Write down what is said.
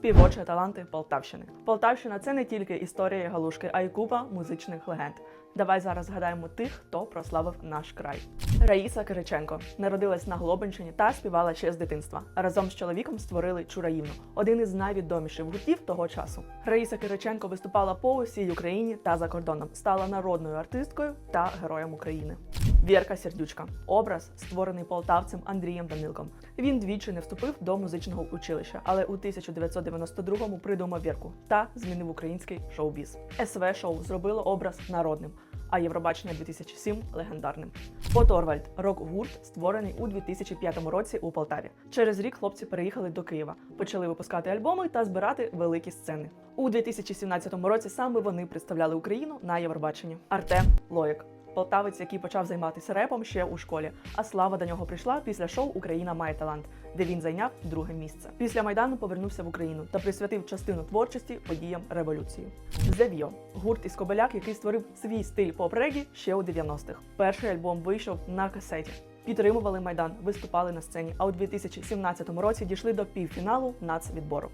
Співочі таланти Полтавщини. Полтавщина це не тільки історія галушки, а й купа музичних легенд. Давай зараз згадаємо тих, хто прославив наш край. Раїса Кириченко народилась на Глобинщині та співала ще з дитинства. Разом з чоловіком створили Чураївну, один із найвідоміших гуртів того часу. Раїса Кириченко виступала по усій Україні та за кордоном, стала народною артисткою та героєм України. Вірка Сердючка образ, створений полтавцем Андрієм Данилком. Він двічі не вступив до музичного училища, але у 1992-му придумав Вірку та змінив український шоу-біз. СВ шоу зробило образ народним. А Євробачення 2007 легендарним. Оторвальд рок-гурт, створений у 2005 році у Полтаві. Через рік хлопці переїхали до Києва, почали випускати альбоми та збирати великі сцени. У 2017 році саме вони представляли Україну на Євробаченні. Артем Лоїк. Полтавець, який почав займатися репом ще у школі, а слава до нього прийшла після шоу Україна має талант, де він зайняв друге місце. Після майдану повернувся в Україну та присвятив частину творчості подіям революції. Vio – гурт із Кобеляк, який створив свій стиль поп-регі ще у 90-х. Перший альбом вийшов на касеті. Підтримували майдан, виступали на сцені. А у 2017 році дійшли до півфіналу нацвідбору.